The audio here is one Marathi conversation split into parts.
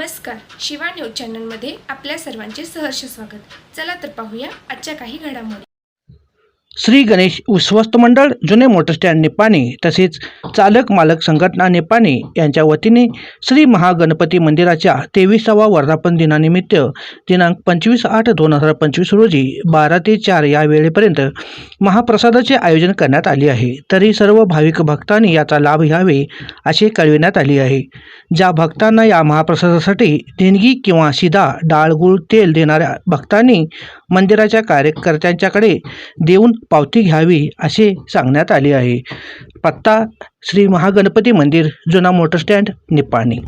नमस्कार शिवा न्यूज चॅनलमध्ये आपल्या सर्वांचे सहर्ष स्वागत. चला तर पाहूया आजच्या काही घडामोडी. श्री गणेश विश्वस्त मंडळ जुने मोटर स्टँड निपाणी तसेच चालक मालक संघटना निपाणी यांच्या वतीने श्री महागणपती मंदिराच्या तेविसावा वर्धापन दिनानिमित्त दिनांक पंचवीस आठ दोन हजार पंचवीस रोजी बारा ते चार या वेळेपर्यंत महाप्रसादाचे आयोजन करण्यात आले आहे. तरी सर्व भाविक भक्तांनी याचा लाभ घ्यावे असे कळविण्यात आले आहे. ज्या भक्तांना या महाप्रसादासाठी देणगी किंवा सीधा डाळगूळ तेल देणाऱ्या भक्तांनी मंदिराच्या कार्यकर्त्यांच्याकडे देऊन पावती घ्यावी असे सांगण्यात आले आहे. पत्ता श्री महागणपती मंदिर जुना मोटर स्टँड निपाणी.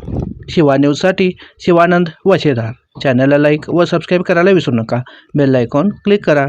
शिवा न्यूजसाठी शिवानंद वशेदार. चॅनलला लाईक व सबस्क्राईब करायला विसरू नका. बेल आयकॉन क्लिक करा.